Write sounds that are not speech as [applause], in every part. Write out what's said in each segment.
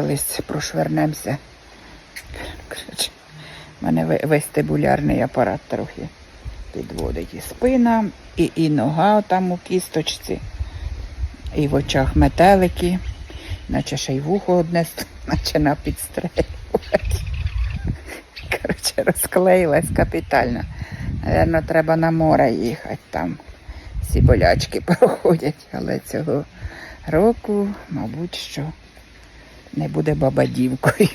Лись прошвернемося. В мене ве- вестибулярний апарат трохи підводить і спина, і, і нога там у кісточці, і в очах метелики, наче ще й вухо одне [laughs] с- почина підстрелювати. Коротше, розклеїлась капітально. Наверно, треба на море їхати там. Всі болячки [laughs] проходять, але цього року, мабуть, що не буде бабадівкою.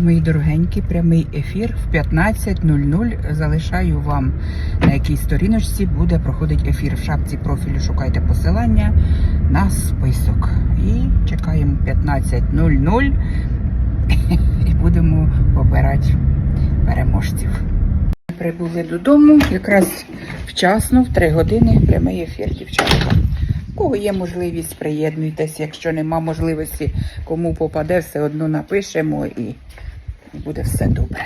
Мої дорогенькі, прямий ефір в 15.00 залишаю вам на якій сторіночці буде проходить ефір. В шапці профілю шукайте посилання на список. І чекаємо 15.00 і будемо обирати переможців. Прибули додому якраз вчасно, в 3 години прямий ефір, дівчатка. Кого є можливість, приєднуйтесь. Якщо нема можливості, кому попаде, все одно напишемо і буде все добре.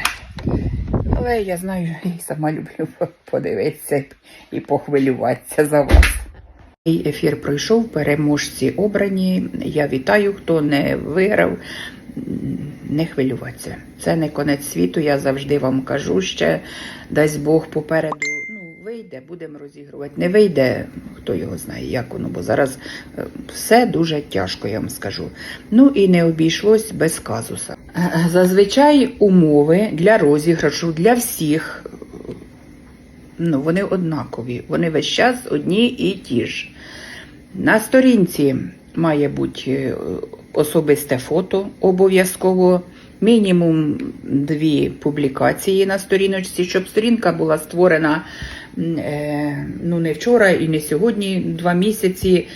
Але я знаю, і сама люблю подивитися і похвилюватися за вас. Мій ефір пройшов, переможці обрані. Я вітаю, хто не виграв. Не хвилюватися. Це не конець світу. Я завжди вам кажу ще. Дасть Бог попереду. Вийде, будемо розігрувати. Не вийде, хто його знає, як воно, бо зараз е, все дуже тяжко, я вам скажу. Ну і не обійшлось без казуса. Е, Зазвичай умови для розіграшу для всіх. е, Ну, вони однакові. Вони весь час одні і ті ж. На сторінці має бути е, особисте фото обов'язково. Мінімум дві публікації на сторіночці, щоб сторінка була створена е, ну, не вчора і не сьогодні, два місяці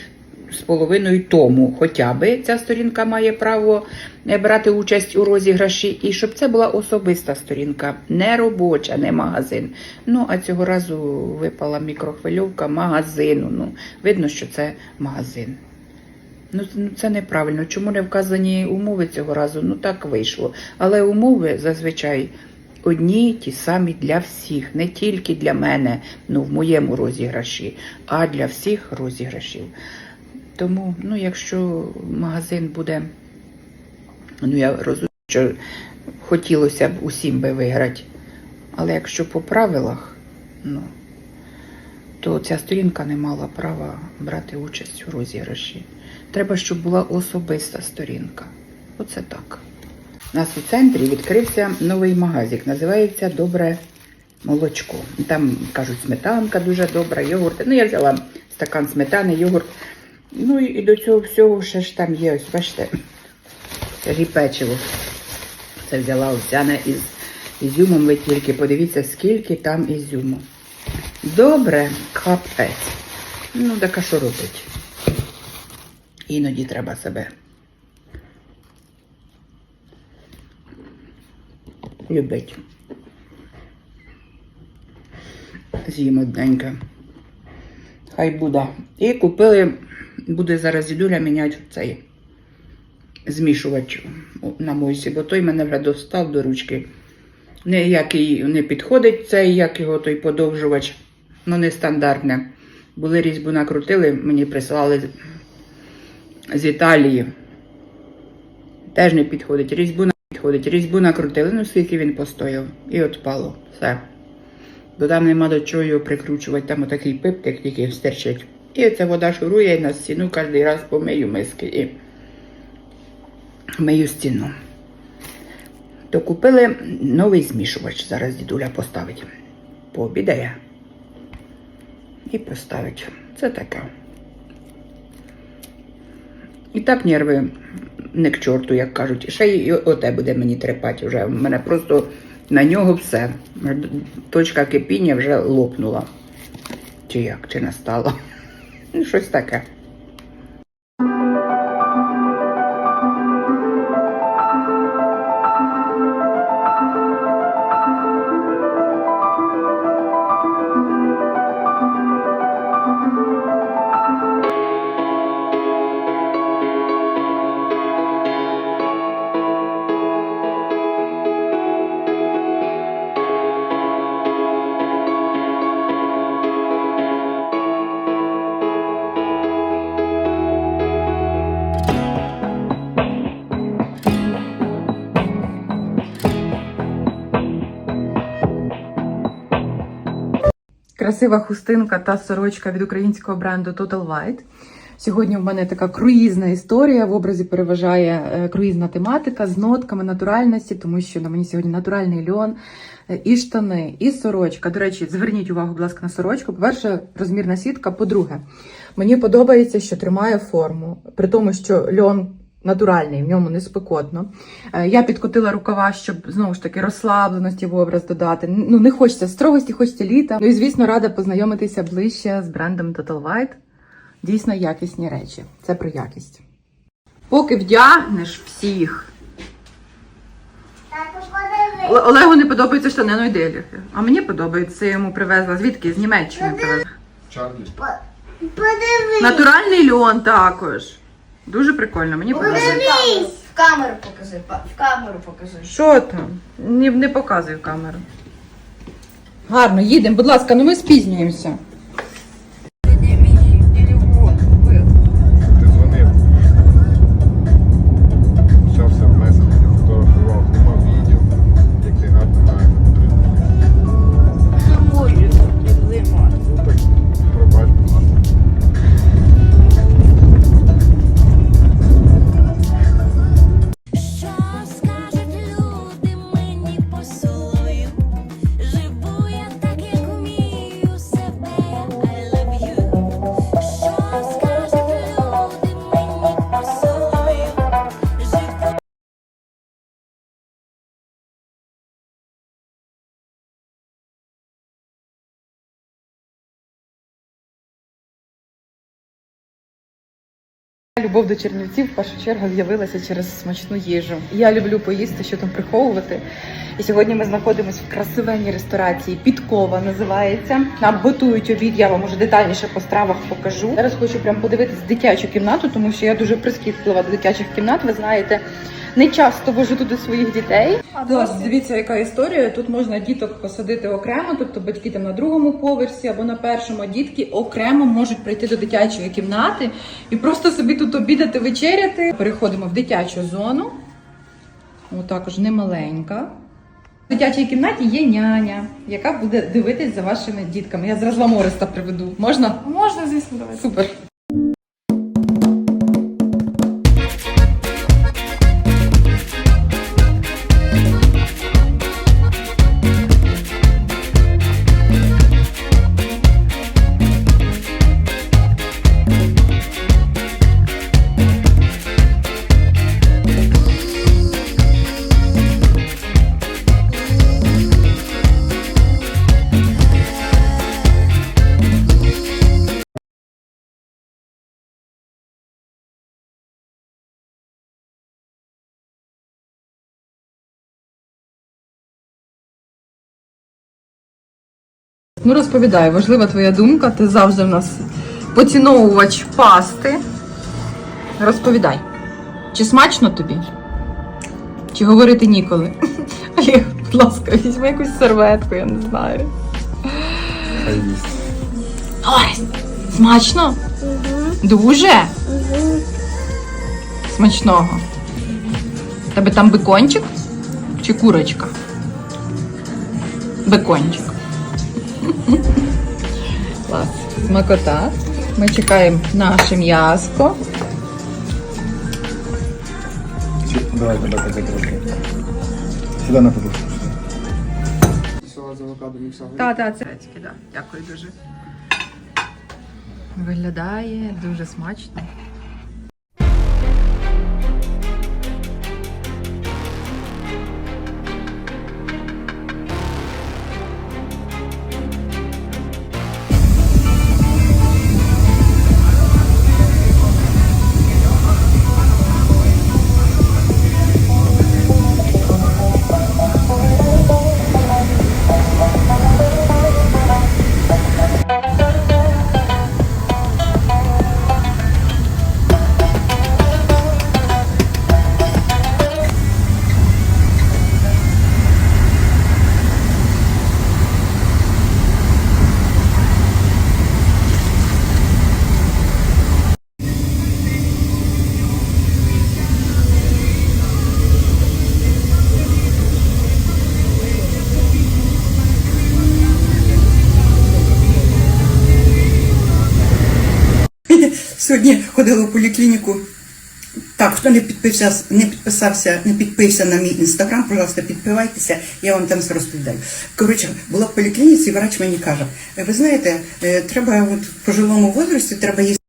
з половиною тому. Хоча би ця сторінка має право е, брати участь у розіграші, і щоб це була особиста сторінка, не робоча, не магазин. Ну, а цього разу випала мікрохвильовка магазину. Ну, видно, що це магазин. Ну, ну, це неправильно. Чому не вказані умови цього разу? Ну так вийшло. Але умови зазвичай одні й ті самі для всіх, не тільки для мене, ну в моєму розіграші, а для всіх розіграшів. Тому, ну, якщо магазин буде, ну я розумію, що хотілося б усім би виграти. Але якщо по правилах, ну, то ця сторінка не мала права брати участь у розіграші. Треба, щоб була особиста сторінка. Оце так. У нас у центрі відкрився новий магазик. Називається Добре молочко. Там кажуть, сметанка дуже добра, йогурт. Ну, я взяла стакан сметани, йогурт. Ну і до цього всього ще ж там є, ось бачите, ріпечиво. Це взяла овсяне із ізюмом. Ви тільки подивіться, скільки там ізюму. Добре, капець. Ну, так а що робить? Іноді треба себе. Любить. З'їм одненьке. Хай буде. І купили, буде зараз дідуля міняти цей змішувач на мойсі, бо той мене вже достав до ручки. Ніякий не підходить цей, як його той подовжувач, ну нестандартне. Були різьбу накрутили, мені прислали з- Італії. Теж не підходить. Різьбу не підходить. Різьбу накрутили, ну скільки він постояв. І отпало. Все. Бо там нема до чого його прикручувати, там отакий пиптик тільки стерчить. І ця вода шурує на стіну кожен раз помию миски і мию стіну. То купили новий змішувач. Зараз дідуля поставить. Пообідає. І поставить. Це таке. І так нерви не к чорту, як кажуть. Ще й оте буде мені трепати вже. У мене просто на нього все. Точка кипіння вже лопнула. Чи як, чи настала. [laughs] Ну, щось таке. Красива хустинка та сорочка від українського бренду Total White. Сьогодні в мене така круїзна історія. В образі переважає е, круїзна тематика з нотками натуральності, тому що на мені сьогодні натуральний льон, е, і штани, і сорочка. До речі, зверніть увагу, будь ласка, на сорочку. По-перше, розмірна сітка. По-друге, мені подобається, що тримає форму, при тому, що льон. Натуральний, в ньому не спекотно. Е, Я підкотила рукава, щоб знову ж таки розслабленості в образ додати. Ну не хочеться строгості, хочеться літа. Ну і звісно, рада познайомитися ближче з брендом Total White. Дійсно якісні речі. Це про якість. Поки вдягнеш всіх. Олегу не подобається штани, ну йди, А мені подобається, я йому привезла. Звідки? З Німеччини привезла. Чарлі. Натуральний льон також. Дуже прикольно, мені подобається. Подивись. В камеру покажи, па- в камеру покажи. Що там? Не, не показую камеру. Гарно, їдемо, будь ласка, ну ми спізнюємося. Любов до Чернівців в першу чергу з'явилася через смачну їжу. Я люблю поїсти, що там приховувати. І сьогодні ми знаходимося в красивенній ресторації. Підкова називається. Нам готують обід. Я вам уже детальніше по стравах покажу. Зараз хочу прям подивитись дитячу кімнату, тому що я дуже прискіплива до дитячих кімнат. Ви знаєте. Не часто вожу туди своїх дітей. Тож, дивіться, яка історія. Тут можна діток посадити окремо, тобто батьки там на другому поверсі або на першому, дітки окремо можуть прийти до дитячої кімнати і просто собі тут обідати, вечеряти. Переходимо в дитячу зону. О, також немаленька. В дитячій кімнаті є няня, яка буде дивитись за вашими дітками. Я зараз вам Ореста приведу. Можна? Можна, звісно, давайте. Супер. Ну розповідай, важлива твоя думка. Ти завжди в нас поціновувач пасти. Розповідай, чи смачно тобі? Чи говорити ніколи? [laughs] Олег, будь ласка, візьми якусь серветку, я не знаю. Хай їсть. Ой, смачно? Дуже? Смачного. Тебе там бекончик чи курочка? Бекончик. Клас. Смакота. Ми чекаємо наше м'яско. Давай тебе таке трошки. Сюди на подушку. Так, так, це да. Дякую дуже. Виглядає дуже смачно. Сьогодні ходила в поліклініку. Так, хто не підписався, не підписався, не підпився на мій інстаграм, пожалуйста, підпивайтеся, я вам там розповідаю. Коротше, була в поліклініці, врач мені каже: ви знаєте, е, треба от в пожилому возрасті треба їсти.